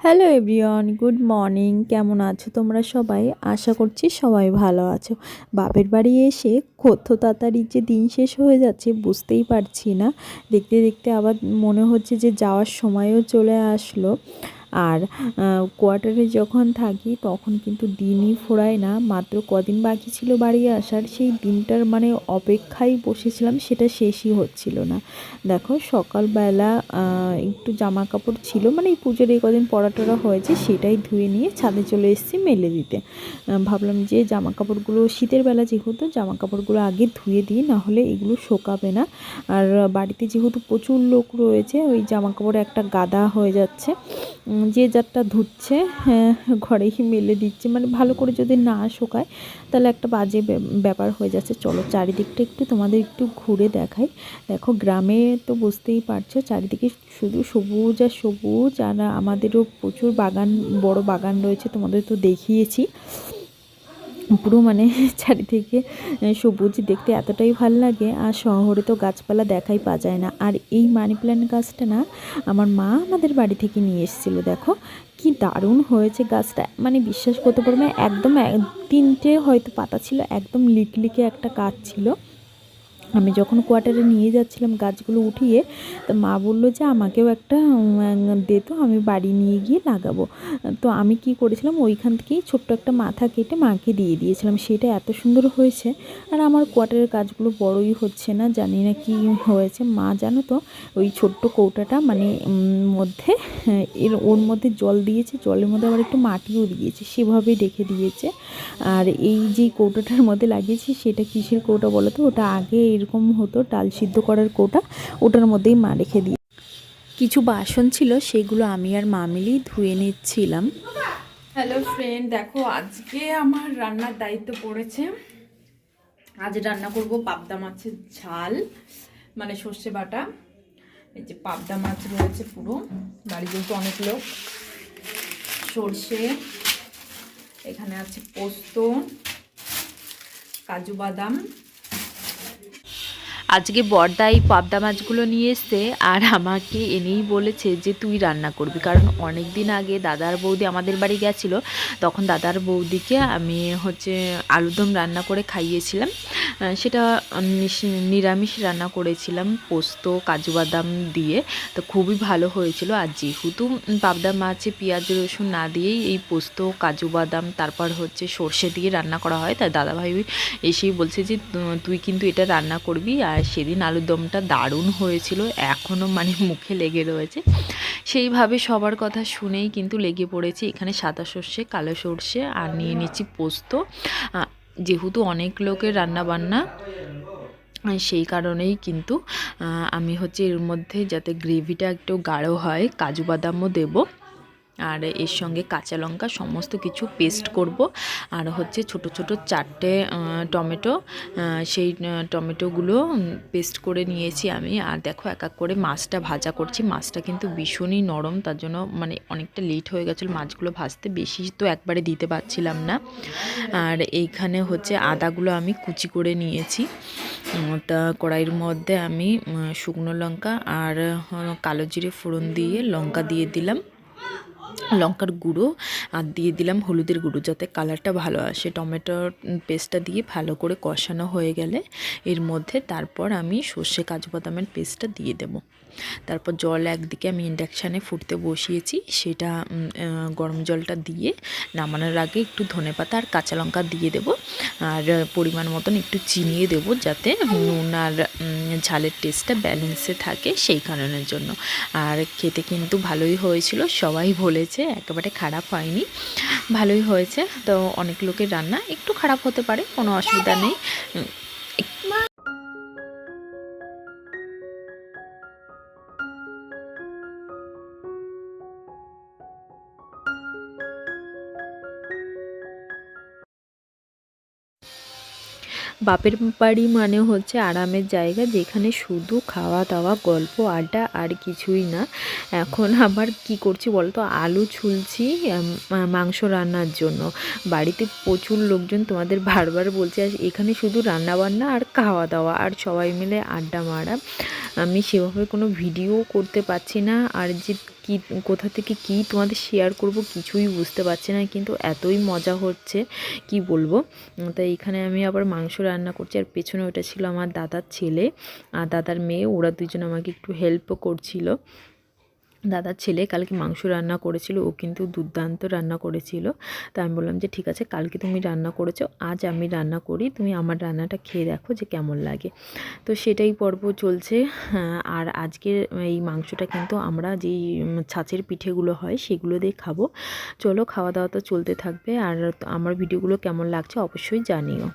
Hello everyone good morning কেমন আছো তোমরা সবাই? আশা করছি সবাই ভালো আছো। বাপের বাড়ি এসে কত তাড়াতাড়ি যে দিন শেষ হয়ে যাচ্ছে বুঝতেই পারছি না। দেখতে দেখতে আবার মনে হচ্ছে যে যাওয়ার সময়ও চলে আসলো। আর কোয়ার্টারে যখন থাকি তখন কিন্তু দিনই ফোরায় না। মাত্র কদিন বাকি ছিল বাড়ি আসার, সেই দিনটার মানে অপেক্ষায় বসেছিলাম, সেটা শেষই হচ্ছিল না। দেখো, সকালবেলা একটু জামা কাপড় ছিল মানে এই পুজোর এই কদিন পরা টরা হয়েছে, সেটাই ধুয়ে নিয়ে ছাদে চলে এসেছি মেলে দিতে। ভাবলাম যে জামা কাপড়গুলো শীতের বেলা যেহেতু জামা কাপড়গুলো আগে ধুয়ে দিই নাহলে এগুলো শোকাবে না। আর বাড়িতে যেহেতু প্রচুর লোক রয়েছে, ওই জামা কাপড় একটা গাদা হয়ে যাচ্ছে। যে যারটা ধুচ্ছে হ্যাঁ, ঘরেই মেলে দিচ্ছে। মানে ভালো করে যদি না শোকায় তাহলে একটা বাজে ব্যাপার হয়ে যাচ্ছে। চলো চারিদিকটা একটু তোমাদের একটু ঘুরে দেখাই। দেখো গ্রামে তো বুঝতেই পারছ চারিদিকে শুধু সবুজ আর সবুজ আর আমাদেরও প্রচুর বাগান বড় বাগান রয়েছে তোমাদের তো দেখিয়েছি। পুরো মানে চারিদিকে সবুজ দেখতে এতটাই ভালো লাগে। আর শহরে তো গাছপালা দেখাই পাওয়া যায় না। আর এই মানি প্ল্যান্ট গাছটা না আমার মা আমাদের বাড়ি থেকে নিয়ে এসেছিল, দেখো। কি দারুণ হয়েছে গাছটা। মানে বিশ্বাস করতে পারবে একদম তিনটে হয়তো পাতা ছিল, একদম লিকলিকে একটা গাছ ছিল। আমি যখন কোয়ার্টারে নিয়ে যাচ্ছিলাম গাছগুলো উঠিয়ে, তো মা বলল যে আমাকেও একটা দে তো, আমি বাড়ি নিয়ে গিয়ে লাগাবো। তো আমি কি করেছিলাম, ওইখান থেকেই ছোট্ট একটা মাথা কেটে মাকে দিয়ে দিয়েছিলাম। সেটা এত সুন্দর হয়েছে। আর আমার কোয়ার্টারের গাছগুলো বড়ই হচ্ছে না, জানি না কি হয়েছে। মা জানো তো, ওই ছোট্ট কৌটাটা মানে মধ্যে, এর, ওর মধ্যে জল দিয়েছে, জলের মধ্যে আবার একটু মাটিও দিয়েছে, সেভাবেই রেখে দিয়েছে। আর এই যে কৌটাটার মধ্যে লাগিয়েছি, সেটা কিসের কৌটা বলো তো? ওটা আগে এরকম হতো ডাল সিদ্ধ করার কোটা, ওটার মধ্যেই মা রেখে দিয়ে। কিছু বাসন ছিল, সেগুলো আমি আর মা মিলেই ধুয়ে নিচ্ছিলাম। হ্যালো ফ্রেন্ড, দেখো আজকে আমার রান্নার দায়িত্ব পড়েছে। আজ রান্না করব পাবদা মাছের ঝাল মানে সর্ষে বাটা। এই যে পাবদা মাছ রয়েছে পুরো, বাড়ি যেহেতু অনেক লোক। সর্ষে, এখানে আছে পোস্ত, কাজু বাদাম। আজকে বর্দা এই পাবদা মাছগুলো নিয়ে এসছে আর আমাকে এনেই বলেছে যে তুই রান্না করবি। কারণ অনেক দিন আগে দাদার বৌদি আমাদের বাড়ি গেছিল, তখন দাদার বৌদিকে আমি হচ্ছে আলুদম রান্না করে খাইয়েছিলাম। সেটা নিরামিষ রান্না করেছিলাম, পোস্ত, কাজু বাদাম দিয়ে। তো খুবই ভালো হয়েছিল। আর যেহেতু পাবদা মাছে পেঁয়াজ, রসুন না দিয়েই এই পোস্ত, কাজু বাদাম, তারপর হচ্ছে সর্ষে দিয়ে রান্না করা হয়, তাই দাদাভাই এসেই বলছে যে তুই কিন্তু এটা রান্না করবি আর আর সেদিন আলুর দমটা দারুণ হয়েছিল এখনও মানে মুখে লেগে রয়েছে। সেইভাবে সবার কথা শুনেই কিন্তু লেগে পড়েছি। এখানে সাদা সর্ষে, কালো সর্ষে আর নিয়ে নিচ্ছি পোস্ত। যেহেতু অনেক লোকের রান্না বান্না সেই কারণেই কিন্তু আমি হচ্ছে এর মধ্যে যাতে গ্রেভিটা একটু গাঢ় হয়, কাজু বাদামও দেবো। আর এর সঙ্গে কাঁচা লঙ্কা সমস্ত কিছু পেস্ট করব। আর হচ্ছে ছোট ছোট চারটে টমেটো সেই টমেটোগুলো পেস্ট করে নিয়েছি আমি। আর দেখো এক এক করে মাছটা ভাজা করছি। মাছটা কিন্তু ভীষণই নরম, তার জন্য মানে অনেকটা লেট হয়ে গেছিল মাছগুলো ভাজতে। বেশি তো একবারে দিতে পারছিলাম না। আর এইখানে হচ্ছে আদাগুলো আমি কুচি করে নিয়েছি। তা কড়াইয়ের মধ্যে আমি শুকনো লঙ্কা আর কালো জিরে ফোড়ন দিয়ে লঙ্কা দিয়ে দিলাম। লঙ্কার গুঁড়ো আর দিয়ে দিলাম হলুদের গুঁড়ো যাতে কালারটা ভালো আসে। টমেটোর পেস্টটা দিয়ে ভালো করে কষানো হয়ে গেলে এর মধ্যে তারপর আমি সর্ষে কাজু বাদামের পেস্টটা দিয়ে দেবো। তারপর জল একদিকে আমি ইন্ডাকশানে ফুটতে বসিয়েছি, সেটা গরম জলটা দিয়ে নামানোর আগে একটু ধনে পাতা আর কাঁচা লঙ্কা দিয়ে দেব আর পরিমাণ মতন একটু চিনিয়ে দেব যাতে নুন আর ঝালের টেস্টটা ব্যালেন্সে থাকে সেই কারণের জন্য। আর খেতে কিন্তু ভালোই হয়েছিল, সবাই বলেছে একেবারে খারাপ হয়নি। ভালোই হয়েছে। তো অনেক লোকের রান্না একটু খারাপ হতে পারে, কোনো অসুবিধা নেই। বাপের বাড়ি মানে হচ্ছে আরামের জায়গা, যেখানে শুধু খাওয়া দাওয়া, গল্প, আড্ডা আর কিছুই না। এখন আবার কি করছি বলতো? আলু ছুলছি মাংস রান্নার জন্য। বাড়িতে প্রচুর লোকজন তোমাদের বারবার বলছে এখানে শুধু রান্না বান্না আর খাওয়া দাওয়া আর সবাই মিলে আড্ডা মারা। আমি সেভাবে কোনো ভিডিও করতে পারছি না। আর যে কি, কোথা থেকে কি তোমাদের শেয়ার করব কিছুই বুঝতে পারছি না, কিন্তু এতই মজা হচ্ছে, কি বলব? তাই এখানে আমি আবার মাংস রান্না করছি, আর পেছনে ওটা ছিল আমার দাদার ছেলে, আর দাদার মেয়ে, ওরা দুজন আমাকে একটু হেল্পও করছিল। দাদার ছেলে কালকে মাংস রান্না করেছিল ও কিন্তু দুর্দান্ত রান্না করেছিল। তা আমি বললাম যে ঠিক আছে কালকে তুমি রান্না করেছ আজ আমি রান্না করি তুমি আমার রান্নাটা খেয়ে দেখো যে কেমন লাগে। তো সেটাই পর্ব চলছে। হ্যাঁ, আর আজকে এই মাংসটা কিন্তু আমরা যেই ছাঁচের পিঠেগুলো হয় সেগুলো দিয়ে খাব। চলো খাওয়া দাওয়া তো চলতে থাকবে। আর আমার ভিডিওগুলো কেমন লাগছে অবশ্যই জানিও।